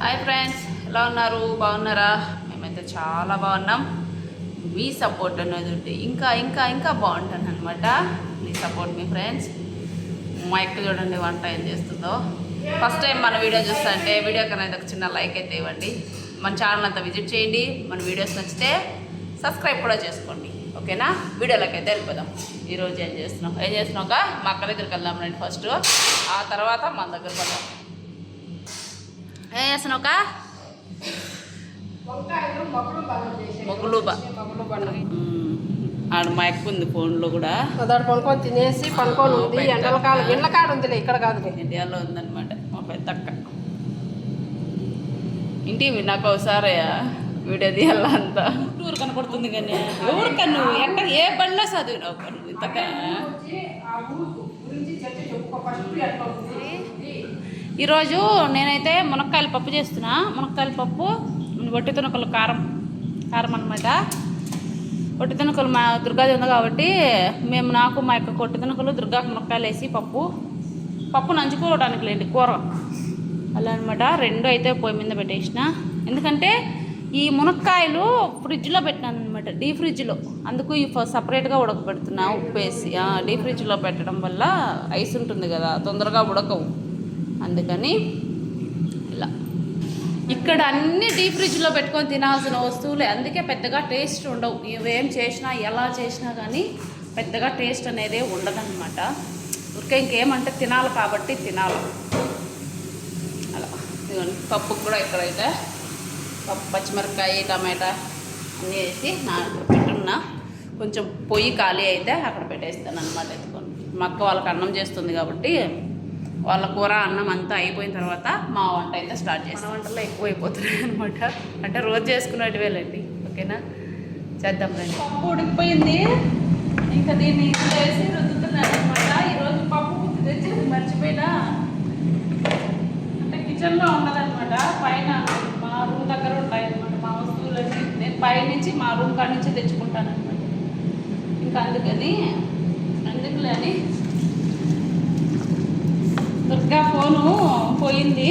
Hi friends ఎలా ఉన్నారు? బాగున్నారా? మేమైతే చాలా బాగున్నాం. మీ సపోర్ట్ అనేది ఉంటే ఇంకా ఇంకా ఇంకా బాగుంటాను అనమాట మీ సపోర్ట్ మీ ఫ్రెండ్స్ మా ఎక్క చూడండి వంట ఏం చేస్తుందో. ఫస్ట్ టైం మన వీడియో చూస్తా అంటే వీడియో కన్నా ఒక చిన్న లైక్ అయితే ఇవ్వండి. మన ఛానల్ అంతా విజిట్ చేయండి. మన వీడియోస్ నచ్చితే సబ్స్క్రైబ్ కూడా చేసుకోండి. ఓకేనా? వీడియోలోకి అయితే వెళ్ళిపోదాం. ఈరోజు ఏం చేస్తున్నాం? ఏం చేస్తున్నాక మా అక్క దగ్గరికి వెళ్దాం రండి ఫస్ట్ ఆ తర్వాత మన దగ్గరకు వెళ్దాం. ఏం చేస్తున్నావుక మొగులు బా ఆడ మా ఎక్కువ ఉంది ఫోన్లో కూడా. మొదటి పనుకొని తినేసి పనుకొని ఉంది. ఎండల కాలం ఎండల కాడ ఉందిలే ఇక్కడ కాదు ఇండియాలో ఉందన్నమాట మా పెద్ద అక్క. ఇంటికి నాకు ఒకసారి వీడియో తీయాల అంతా. టూర్ కనపడుతుంది కానీ ఎవరు కన్ను? ఎక్కడ ఏ బండిలో చదివినావు? కన్ను ఇంతక ఈరోజు నేనైతే మునక్కాయల పప్పు చేస్తున్నా. మునక్కాయల పప్పు వట్టి తునకలు కారం కారం అనమాట ఒట్టి తునకలు మా దుర్గాది ఉంది కాబట్టి మేము నాకు మా యొక్క కొట్టి తునకలు దుర్గాకు మునక్కాయలు వేసి పప్పు. పప్పు నంచుకోవడానికి లేండి కూర. అలా అనమాట రెండు అయితే పొయ్యి మీద పెట్టేసిన. ఎందుకంటే ఈ మునక్కాయలు ఫ్రిడ్జ్లో పెట్టినాను అనమాట డీ ఫ్రిడ్జ్లో. అందుకు ఈ సపరేట్గా ఉడకబెడుతున్నా ఉప్పు వేసి డీ ఫ్రిడ్జ్లో పెట్టడం వల్ల ఐస్ ఉంటుంది కదా తొందరగా ఉడకవు. అందుకని ఇలా. ఇక్కడ అన్ని డీప్ ఫ్రిడ్జ్లో పెట్టుకొని తినాల్సిన వస్తువులే. అందుకే పెద్దగా టేస్ట్ ఉండవు. ఇవేం చేసినా ఎలా చేసినా కానీ పెద్దగా టేస్ట్ అనేది ఉండదన్నమాట. ఊరికే ఇంకేమంటే తినాలి కాబట్టి తినాలి. అలా. పప్పు కూడా ఇక్కడైతే పప్పు పచ్చిమిరపకాయ టమాటా అన్నీ వేసి నా ఇక్కడ పెట్టున్నా కొంచెం పొయ్యి ఖాళీ అయితే అక్కడ పెట్టేస్తాను అనమాట ఎత్తుకొని మా అక్క వాళ్ళకి అన్నం చేస్తుంది కాబట్టి వాళ్ళ కూర అన్నం అంతా అయిపోయిన తర్వాత మా వంట అయితే స్టార్ట్ చేస్తాం. వంటలో ఎక్కువ అయిపోతున్నాయి అనమాట అంటే రోజు చేసుకునేటివేలేండి ఓకేనా? చేద్దాం రండి. పప్పు ఉడికిపోయింది. ఇంకా దీన్ని వేసి రుద్దుతున్నాను అనమాట ఈరోజు పప్పు గుర్తు తెచ్చేది మర్చిపోయినా. అంటే కిచెన్లో ఉండదన్నమాట పైన మా రూమ్ దగ్గర ఉంటాయి అనమాట మా వస్తువులన్నీ. నేను పైనుంచి మా రూమ్ కాడ నుంచి తెచ్చుకుంటాను అనమాట ఇంకా అందుకని అందుకులే అని దుర్గా ఫోను పోయింది.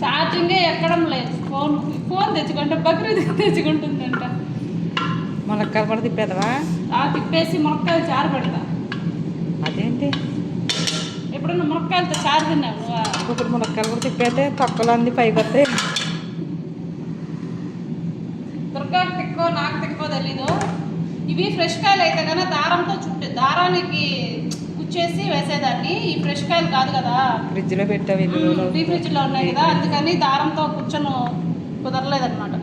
ఛార్జింగే ఎక్కడం లేదు. ఫోన్ ఫోన్ తెచ్చుకుంటే బక్రీద్ తెచ్చుకుంటుందంట. మునక్కాయలు కూడా తిప్పేదవా? ఆ తిప్పేసి మునక్కాయలు చారు పెడతా. అదేంటి? ఎప్పుడన్నా మునక్కాయలతో చారు తిన్నావు? ఇప్పుడు మునక్కాయలు కూడా తిప్పేస్తే తొక్కలు అంది పైకి వస్తాయి దుర్గాకు తిక్కో నాకు తిక్కో తెలీదు. ఇవి ఫ్రెష్ కాయలు అయితే కన్నా దారంతో చుట్టే దారానికి కుచ్చేసి వేసేదాన్ని. ఈ ఫ్రెష్ కాయలు కాదు కదా. ఫ్రిడ్జ్లో పెట్టావు ఇల్లు డీ ఫ్రిడ్జ్లో ఉన్నాయి కదా. అందుకని దారంతో కూర్చొని కుదరలేదన్నమాట.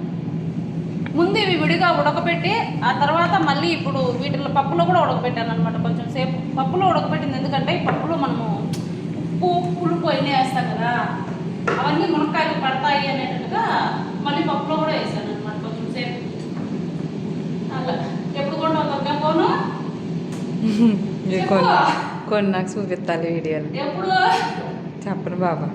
ముందు ఇవి విడిగా ఉడకబెట్టి ఆ తర్వాత మళ్ళీ ఇప్పుడు వీటిలో పప్పులో కూడా ఉడకబెట్టాను అనమాట కొంచెం సేపు. పప్పులో ఉడకబెట్టింది ఎందుకంటే ఈ పప్పులో మనము ఉప్పు పులుపు అన్నీ వేస్తాం కదా. అవన్నీ మునక్కాయలు పడతాయి అనేటట్టుగా మళ్ళీ పప్పులో కూడా వేసాను అనమాట కొంచెం సేపు. అలా. ఎప్పుడు కొంటావు దొంగ ఫోను? కొన్ని నాకు చూపిస్తాలి వీడియోలు ఎప్పుడు? చెప్పను బాబా.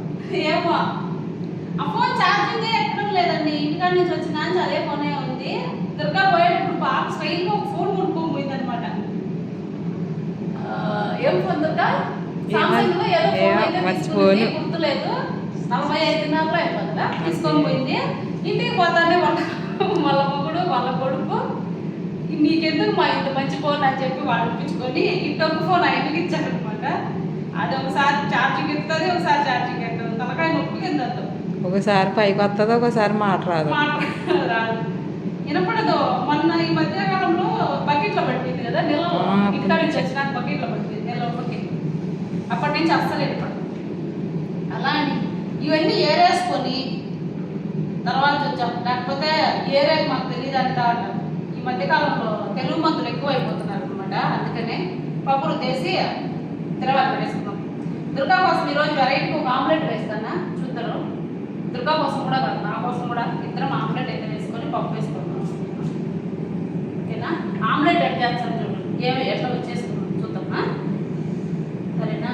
మర్చిపోను. తీసుకుంది, గుర్తులేదు. నలభై ఐదు దినాల్లో అయిపోతుందా? తీసుకొని పోయింది. ఇంటికి పోతానే వాళ్ళ వాళ్ళ మొగుడు వాళ్ళ కొడుకు. నీకెందుకు మా ఇంత మంచి ఫోన్ అని చెప్పి వాళ్ళు ఇప్పించుకొని ఇంకొక ఫోన్ ఆయనకి ఇచ్చారనమాట అది ఒకసారి ఛార్జింగ్ ఎత్తుంది ఒకసారి ఛార్జింగ్ ఎత్తుంది. తలకాయ నొప్పి కింద. ఒకసారి పైకి వస్తుంది ఒకసారి మాట రాదు? వినపడదు. మొన్న ఈ మధ్య కాలంలో బకెట్లో పట్టింది కదా అప్పుడు ఇంటికాడ నుంచి వచ్చినాక బకెట్లో పట్టింది నిల్వ బకెట్ అప్పటి నుంచి అస్సలు వినపడదు. అలా అని. ఇవన్నీ ఏరేసుకొని తర్వాత చూద్దాం. లేకపోతే ఏరే మాకు తెలియదు అంటా అంటారు మధ్యకాలంలో తెలుగు మందులు ఎక్కువ అయిపోతున్నారు అనమాట అందుకనే పప్పులు తీసి తర్వాత వేసుకున్నాం దుర్గా కోసం ఈరోజు వెరైటీకి ఒక ఆమ్లెట్ వేస్తానా? చూద్దరు దుర్గా కోసం కూడా కాదు నా కోసం కూడా ఇద్దరం ఆమ్లెట్ అయితే వేసుకొని పప్పు వేసుకుంటాం ఓకేనా? ఆమ్లెట్ ఎట్ చేస్తాను చూడండి ఏమి ఎట్లా వచ్చేసుకున్నాం చూద్దామా సరేనా?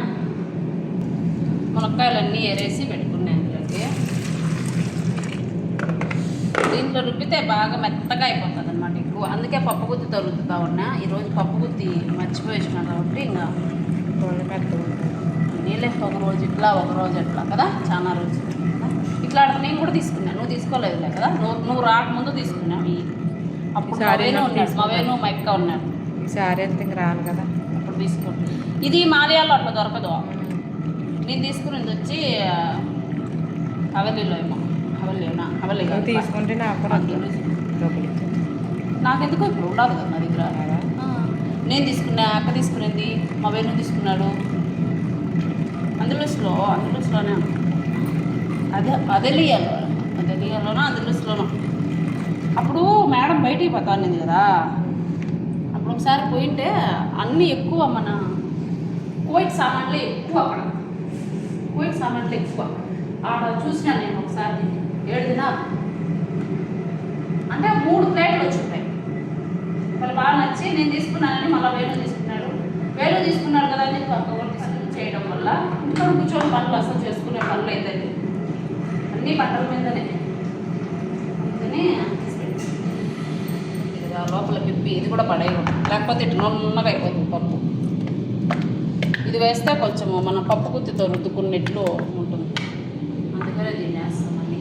మునక్కాయలన్నీ ఎరేసి పెట్టుకున్నాను అందులోకి దీంట్లో రుబ్బితే బాగా మెత్తగా అయిపోతుంది ఎక్కువ అందుకే పప్పు గుత్తితో రుద్దుతా ఉన్నా ఈరోజు పప్పు గుత్తి మర్చిపోయేసిన కాబట్టి ఇంకా మెత్తగా ఉంటాయి. నీళ్ళే ఒక రోజు ఇట్లా ఒక రోజు ఎట్లా కదా? చాలా రోజులు. కదా ఇట్లా నేను కూడా తీసుకున్నా. నువ్వు తీసుకోలేదులే కదా? నువ్వు నువ్వు రాకముందు తీసుకున్నా ఇవి అప్పుడు మా ఈసారి వేణు నాకు ఉన్నాడు. మా తీసుకున్నా. వేణు మా ఎక్క ఉన్నాడు. ఈసారి ఇంక రాను కదా? అప్పుడు తీసుకో ఇది మాలయాలో అట్లా దొరకదు. నేను తీసుకునేది వచ్చి అవలీలో ఏమో. అవలీనా అవలీ తీసుకుంటే నాకు కూడా వద్దు. డబ్బులు ఇచ్చేయి. నాకెందుకో ఇప్పుడు ఉండదు కదా నా దగ్గర. నేను తీసుకున్నా అక్క తీసుకునేది మా వేణు తీసుకున్నాడు. అందులోస్లో అందులోస్లోనే అదే అదెలియాలో అదెలియాలోనో అందులోస్లోనో అప్పుడు మేడం బయటికి పోతా అనేది కదా. అప్పుడు ఒకసారి పోయింటే అన్నీ ఎక్కువ మన కువైట్ సామాన్లు ఎక్కువ అక్కడ. కువైట్ సామాన్లు ఎక్కువ. ఆడ చూసినా నేను ఒకసారి ఏడు దినాలు. అంటే మూడు ప్లేట్లు వచ్చి బాగా నచ్చి నేను తీసుకున్నానని మళ్ళీ వేలు తీసుకున్నాడు. వేలు తీసుకున్నాడు కదా అని ఒకటి తీసుకుని చేయడం వల్ల ఇంట్లో కూర్చొని పనులు అసలు చేసుకునే పనులు అవుతాయి అన్నీ అన్ని మీదనే. అందుకని ఇది లోపల పిప్పి ఇది కూడా పడేయకూడదు. లేకపోతే ఇటు నున్నగా అయిపోతుంది పప్పు. ఇది వేస్తే కొంచెము మన పప్పు గుత్తితో రుద్దుకున్నట్లు ఉంటుంది అందుకనే దీన్ని వేస్తాం మళ్ళీ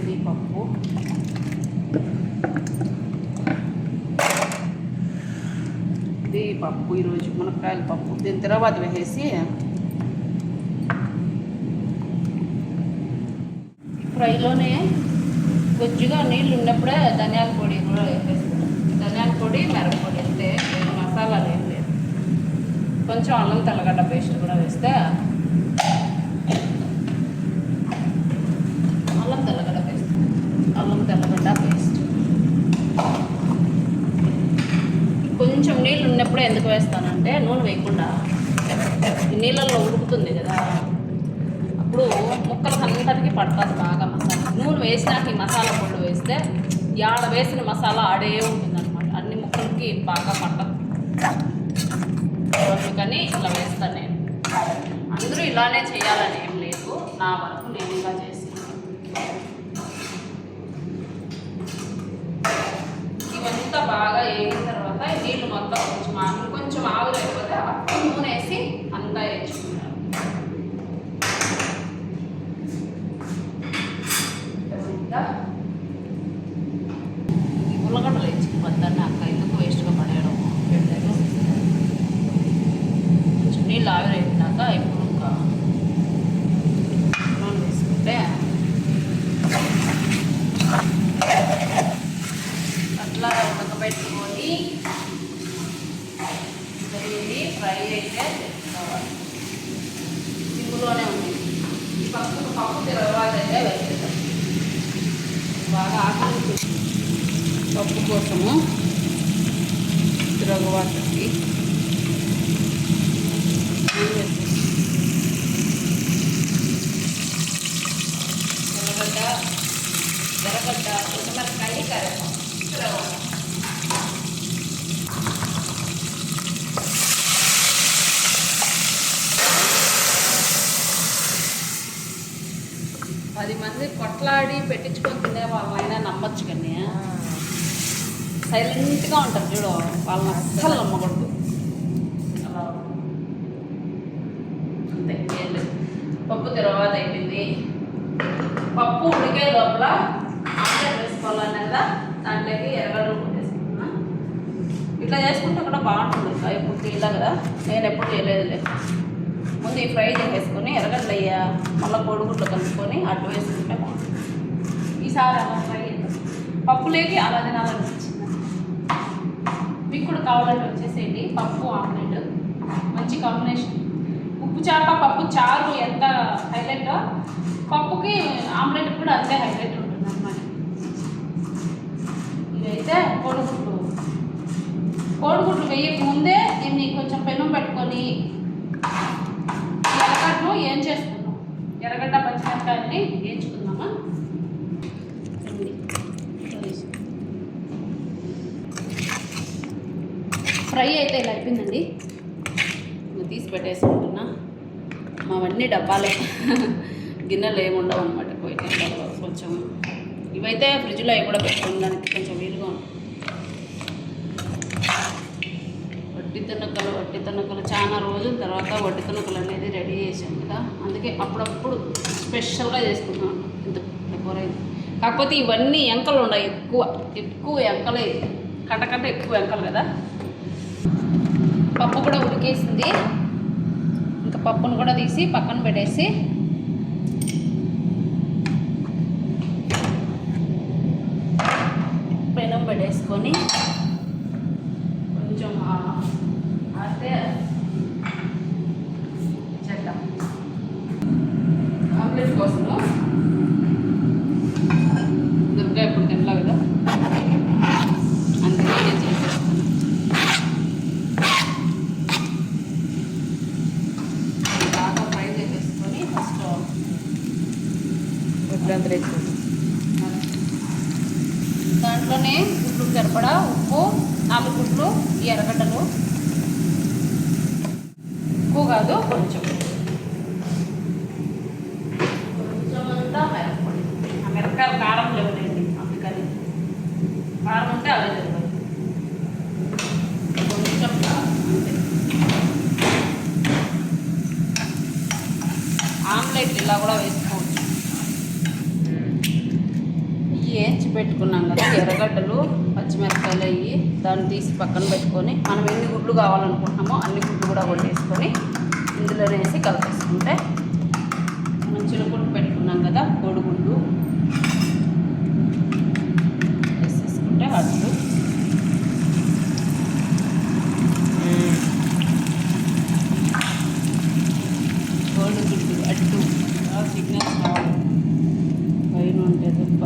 ఇది పప్పు ఇది పప్పు ఈరోజు మునక్కాయల పప్పు. దీని తర్వాత వేసేసి ఫ్రైలోనే కొద్దిగా నీళ్ళు ఉన్నప్పుడే ధనియాల పొడి కూడా వేసేస్తాం ధనియాల పొడి మిరపొడి వేస్తే మసాలాలు ఏం లేదు కొంచెం అల్లం తెల్లగడ్డ పేస్ట్ కూడా వేస్తే అల్లం తెల్లగడ్డ పేస్ట్ అల్లం తెల్లగడ్డ పేస్ట్ కొంచెం నీళ్ళు ఉన్నప్పుడే ఎందుకు వేస్తానంటే నూనె వేయకుండా నీళ్ళల్లో ఉడుకుతుంది కదా. అప్పుడు ముక్కలకు అందరికీ పడుతుంది బాగా మసాలా. నూనె వేసినాక ఈ మసాలా పొడి వేస్తే యాడ వేసిన మసాలా ఆడే ఉంటుంది అనమాట అన్ని ముక్కలకి బాగా పట్టదు అందుకని ఇలా వేస్తాను నేను. అందరూ ఇలానే చేయాలని ఏం లేదు. నా వరకు నేను ఇలా చేసి ఇవంతా బాగా వేగిన తర్వాత నీళ్ళు మొత్తం కొంచెం మాకు కొంచెం ఆవిరి అయిపోతే అప్పుడు నూనె వేసి అంతా వేయించుకుంటాను ఇంకా ఈ ఉల్లగడ్డలు వేయించుకుని అక్క ఎందుకు వేస్ట్గా పడేయడం పెట్టారు కొంచెం నీళ్ళు ఆవిరి అయిపోయినాక ఇప్పుడు ఇంకా నూనె వేసుకుంటే అట్లా ఉడకబెట్టుకొని ఇది ఫ్రై అయితే తెచ్చుకోవాలి సింపుల్లోనే ఉంది. ఈ పప్పు పప్పు తిరగవాత అయితే వేసేద్దాం. బాగా ఆకలి పప్పు కోసము తిరగవాటకి ఎర్రగడ్డ ఎర్రగడ్డ కొత్తమిరపకాయ కరేపాకు తిరగవాలి పది మంది కొట్లాడి పెట్టించుకొని తినే వాళ్ళైనా నమ్మొచ్చు కానీ. సైలెంట్గా ఉంటారు చూడు వాళ్ళని అస్సలు నమ్మకూడదు. అలా. అంతే పప్పు తర్వాత అయిపోయింది. పప్పు ఉడికే లోపల ఆమ్లెట్ వేసుకోవాలని కదా దాంట్లోకి ఎర్రగడ్డలు కొట్టేసుకున్నా ఇట్లా చేసుకుంటే కూడా బాగుంటుంది ఇంకా ఎప్పుడు ఇలా కదా. నేను ఎప్పుడు చేయలేదులే. ముందు ఈ ఫ్రై చేసేసుకొని ఎర్రగడ్డలు అయ్యా మళ్ళీ కోడిగుడ్లు కలుపుకొని అడ్డు వేసుకుంటే బాగుంటుంది. ఈసారి అలా ఫ్రై చేద్దాం. పప్పులేకి అలా తినాలనిపించింది మీకు కూడా కావాలంటే వచ్చేసేయండి. పప్పు ఆమ్లెట్. మంచి కాంబినేషన్ ఉప్పు చేప పప్పు చారు ఎంత హైలైట్ పప్పుకి ఆమ్లెట్ కూడా అంతే హైలైట్ ఉంటుంది అన్నమాట. ఇదైతే కోడిగుడ్లు కోడిగుడ్లు వేయక ముందే దీన్ని కొంచెం పెనం పెట్టుకొని ఎర్రగడ్డను ఏం చేసుకున్నాం ఎర్రగడ్డ పచ్చిమిరపకాయల్ని వేయించుకుందామా ఉంది. ఫ్రై అయితే ఇలా అయిపోయిందండి? ఇంకా తీసి పెట్టేసుకుంటున్నా. మావన్నీ డబ్బాలే. గిన్నెలు ఏమి ఉండవు అనమాట పోయిన కొంచెం. ఇవైతే ఫ్రిడ్జ్లో అవి కూడా పెట్టుకోవడానికి కొంచెం వీలుగా ఉంటుంది వడ్డీ తిన్నకలు వడ్డీ తినకలు. చాలా రోజుల తర్వాత వడ్డీ తినకలు అనేది రెడీ చేసాం కదా. అందుకే అప్పుడప్పుడు స్పెషల్గా చేసుకుంటున్నాం. ఇంత కూర కాకపోతే ఇవన్నీ ఎంకలు ఉన్నాయి ఎక్కువ. ఎక్కువ ఎంకలే. కంటకంటే ఎక్కువ ఎంకలు కదా. పప్పు కూడా ఉడికేసింది. ఇంకా పప్పును కూడా తీసి పక్కన పెట్టేసి. పెనం పెట్టేసుకొని కొంచెం ఆ- ఆడితే చేద్దాం ఆమ్లెట్ కోసము దుర్గా ఇప్పుడు తినలా కదా అందుకే నేను చేసేస్తాను బాగా ఫ్రై చేసేసుకొని ఫస్ట్ వడ్లంతా వేసుకుంటాం దాంట్లోనే గుడ్లు సరిపడా ఉప్పు నాలుగు గుడ్లు ఈ ఎర్రగడ్డలు ఎక్కువ కాదు కొంచెం. కొంచెం అంతా మిరప్పొడి. ఆ మిరపకాయలు కారం లేవులేండి అందుకని. కారం ఉంటే అవే తెలియదు కొంచెం అంతే. ఆమ్లెట్ ఇలా కూడా వేసుకోవచ్చు ఇవి ఏంచి పెట్టుకున్నాం కదా ఎర్రగడ్డలు పచ్చిమిరపకాయలు అయ్యి దాన్ని తీసి పక్కన పెట్టుకొని మనం ఎన్ని గుడ్లు కావాలనుకుంటున్నామో అన్ని గుడ్లు కూడా కొట్టేసుకొని ఇందులో వేసి కలిపేసుకుంటే మనం చిలుకుంటూ పెట్టుకున్నాం కదా కోడిగుడ్లు వేసేసుకుంటే అడ్డు కోడిగుడ్డు అడ్డు సిగ్నల్స్ రావాలి పైన ఉంటే తప్ప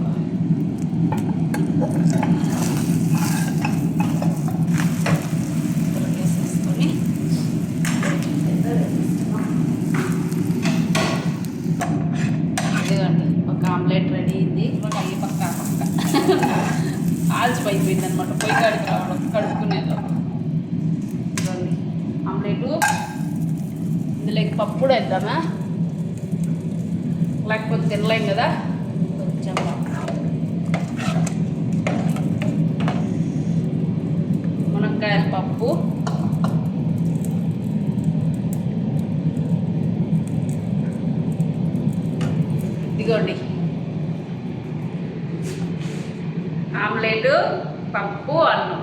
వేసేసుకొని ఇదిగోండి ఒక ఆమ్లెట్ రెడీ అయింది. ఒక ఈ పక్క పక్క ఆల్చిపోయిపోయింది అనమాట పొయ్యి కడుపు రావడం కడుక్కునేలో ఇదిగోండి. ఆమ్లెటు. ఇందులోకి పప్పు కూడా వేద్దామా? లేకపోతే తినలేం కదా కొంచెం మునక్కాయల పప్పు ఇదిగోండి ఆమ్లెట్ పప్పు అన్నం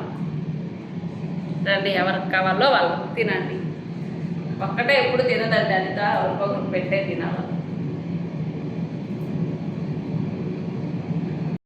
రండి ఎవరికి కావాలో వాళ్ళు తినండి. ఒక్కటే ఎప్పుడు తినదండి అనిత ఎవరికొకరు పెట్టే తినాలి.